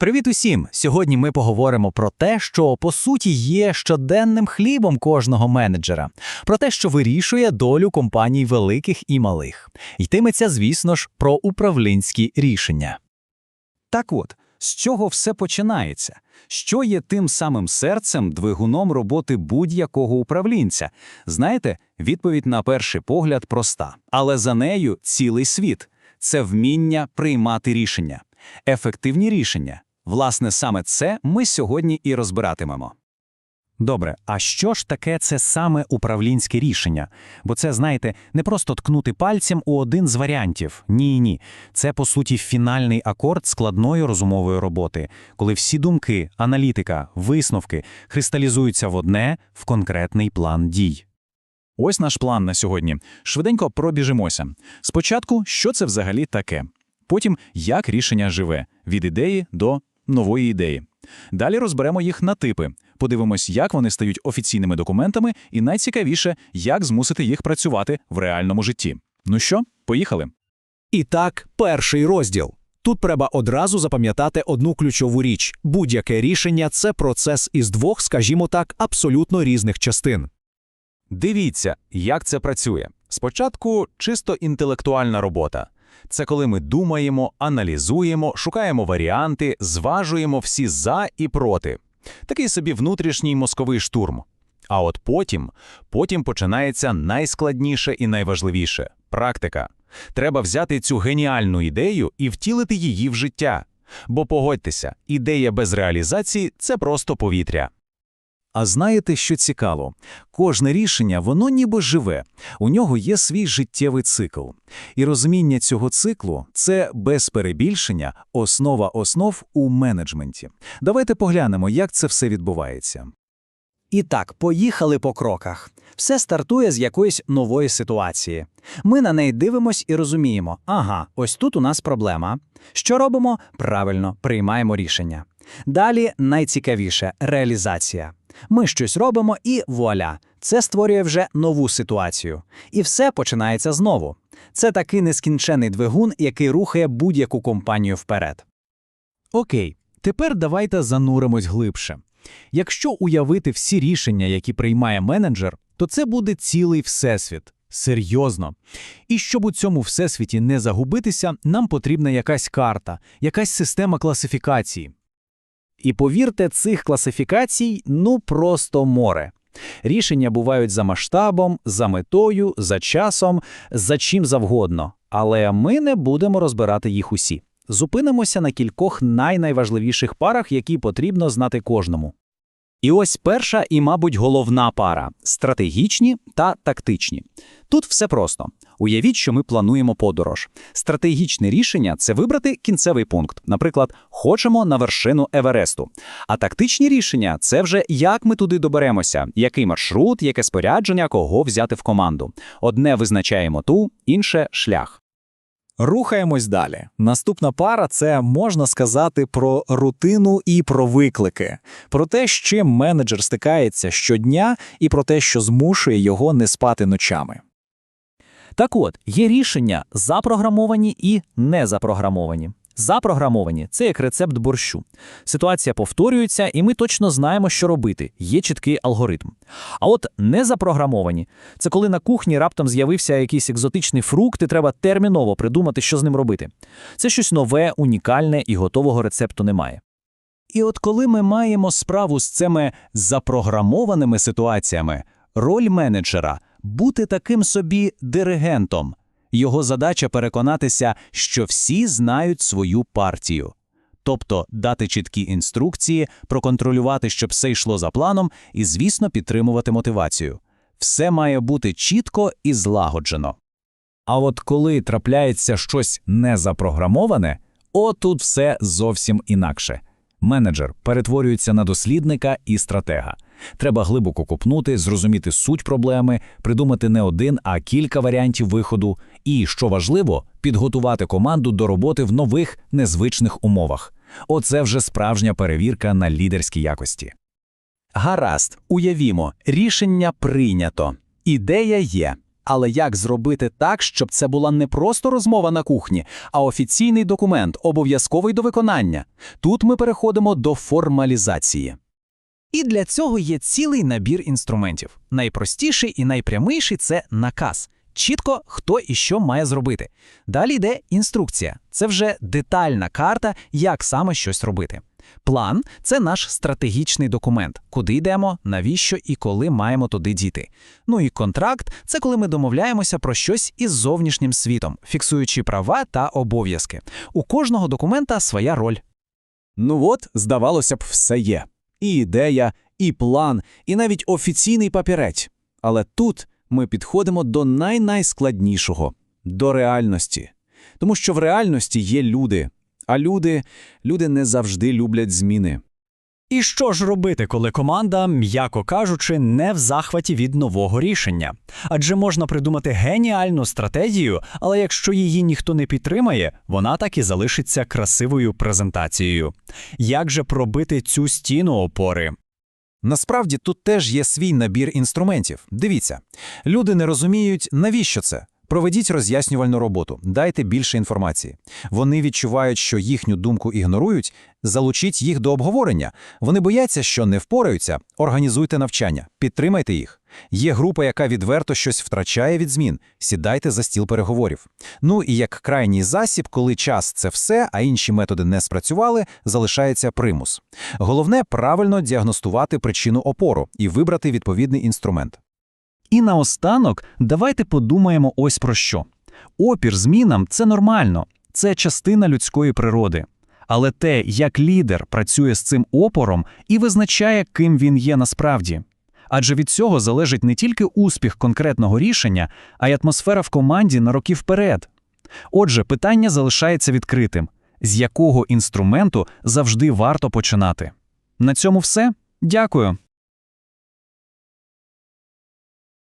Привіт усім! Сьогодні ми поговоримо про те, що по суті є щоденним хлібом кожного менеджера, про те, що вирішує долю компаній великих і малих. Йтиметься, звісно ж, про управлінські рішення. Так от, з чого все починається? Що є тим самим серцем, двигуном роботи будь-якого управлінця? Знаєте, відповідь на перший погляд проста, але за нею цілий світ це вміння приймати рішення, ефективні рішення. Власне, саме це ми сьогодні і розбиратимемо. Добре, а що ж таке це саме управлінське рішення? Бо це, знаєте, не просто ткнути пальцем у один з варіантів. Ні, ні. Це, по суті, фінальний акорд складної розумової роботи, коли всі думки, аналітика, висновки кристалізуються в одне, в конкретний план дій. Ось наш план на сьогодні. Швиденько пробіжимося. Спочатку, що це взагалі таке? Потім, як рішення живе від ідеї до нової ідеї. Далі розберемо їх на типи, подивимось, як вони стають офіційними документами, і найцікавіше, як змусити їх працювати в реальному житті. Ну що, поїхали? І так, перший розділ. Тут треба одразу запам'ятати одну ключову річ: будь-яке рішення це процес із двох, скажімо так, абсолютно різних частин. Дивіться, як це працює. Спочатку чисто інтелектуальна робота. Це коли ми думаємо, аналізуємо, шукаємо варіанти, зважуємо всі за і проти. Такий собі внутрішній мозковий штурм. А от потім, потім починається найскладніше і найважливіше практика. Треба взяти цю геніальну ідею і втілити її в життя. Бо погодьтеся, ідея без реалізації це просто повітря. А знаєте, що цікаво? Кожне рішення, воно ніби живе, у нього є свій життєвий цикл. І розуміння цього циклу це без перебільшення основа основ у менеджменті. Давайте поглянемо, як це все відбувається. І так, поїхали по кроках. Все стартує з якоїсь нової ситуації. Ми на неї дивимось і розуміємо, ага, ось тут у нас проблема. Що робимо? Правильно, приймаємо рішення. Далі найцікавіше реалізація. Ми щось робимо і вуаля, це створює вже нову ситуацію. І все починається знову. Це такий нескінчений двигун, який рухає будь-яку компанію вперед. Окей, тепер давайте зануримось глибше. Якщо уявити всі рішення, які приймає менеджер, то це буде цілий всесвіт. Серйозно. І щоб у цьому всесвіті не загубитися, нам потрібна якась карта, якась система класифікації. І повірте, цих класифікацій ну просто море. Рішення бувають за масштабом, за метою, за часом, за чим завгодно. Але ми не будемо розбирати їх усі. Зупинимося на кількох найнайважливіших парах, які потрібно знати кожному. І ось перша і, мабуть, головна пара стратегічні та тактичні. Тут все просто. Уявіть, що ми плануємо подорож. Стратегічне рішення це вибрати кінцевий пункт. Наприклад, хочемо на вершину Евересту. А тактичні рішення це вже як ми туди доберемося, який маршрут, яке спорядження, кого взяти в команду. Одне визначає мету, інше шлях. Рухаємось далі. Наступна пара це можна сказати про рутину і про виклики, про те, з чим менеджер стикається щодня, і про те, що змушує його не спати ночами. Так от, є рішення запрограмовані і незапрограмовані. Запрограмовані це як рецепт борщу. Ситуація повторюється, і ми точно знаємо, що робити. Є чіткий алгоритм. А от незапрограмовані це коли на кухні раптом з'явився якийсь екзотичний фрукт, і треба терміново придумати, що з ним робити. Це щось нове, унікальне і готового рецепту немає. І от коли ми маємо справу з цими запрограмованими ситуаціями, роль менеджера бути таким собі диригентом. Його задача переконатися, що всі знають свою партію. Тобто дати чіткі інструкції, проконтролювати, щоб все йшло за планом, і, звісно, підтримувати мотивацію. Все має бути чітко і злагоджено. А от коли трапляється щось незапрограмоване, отут все зовсім інакше. Менеджер перетворюється на дослідника і стратега. Треба глибоко копнути, зрозуміти суть проблеми, придумати не один, а кілька варіантів виходу, і, що важливо, підготувати команду до роботи в нових незвичних умовах. Оце вже справжня перевірка на лідерські якості. Гаразд, уявімо, рішення прийнято. Ідея є. Але як зробити так, щоб це була не просто розмова на кухні, а офіційний документ, обов'язковий до виконання? Тут ми переходимо до формалізації. І для цього є цілий набір інструментів. Найпростіший і найпряміший це наказ. Чітко, хто і що має зробити. Далі йде інструкція. Це вже детальна карта, як саме щось робити. План це наш стратегічний документ, куди йдемо, навіщо і коли маємо туди дійти. Ну і контракт це коли ми домовляємося про щось із зовнішнім світом, фіксуючи права та обов'язки. У кожного документа своя роль. Ну от, здавалося б, все є. І ідея, і план, і навіть офіційний папірець. Але тут ми підходимо до най-найскладнішого – до реальності. Тому що в реальності є люди, а люди, люди не завжди люблять зміни. І що ж робити, коли команда, м'яко кажучи, не в захваті від нового рішення? Адже можна придумати геніальну стратегію, але якщо її ніхто не підтримає, вона так і залишиться красивою презентацією. Як же пробити цю стіну опори? Насправді тут теж є свій набір інструментів. Дивіться, люди не розуміють, навіщо це. Проведіть роз'яснювальну роботу, дайте більше інформації. Вони відчувають, що їхню думку ігнорують, залучіть їх до обговорення. Вони бояться, що не впораються. Організуйте навчання, підтримайте їх. Є група, яка відверто щось втрачає від змін. Сідайте за стіл переговорів. Ну і як крайній засіб, коли час це все, а інші методи не спрацювали, залишається примус. Головне правильно діагностувати причину опору і вибрати відповідний інструмент. І наостанок давайте подумаємо ось про що. Опір змінам це нормально, це частина людської природи. Але те, як лідер працює з цим опором і визначає, ким він є насправді. Адже від цього залежить не тільки успіх конкретного рішення, а й атмосфера в команді на роки вперед. Отже, питання залишається відкритим: з якого інструменту завжди варто починати? На цьому все. Дякую.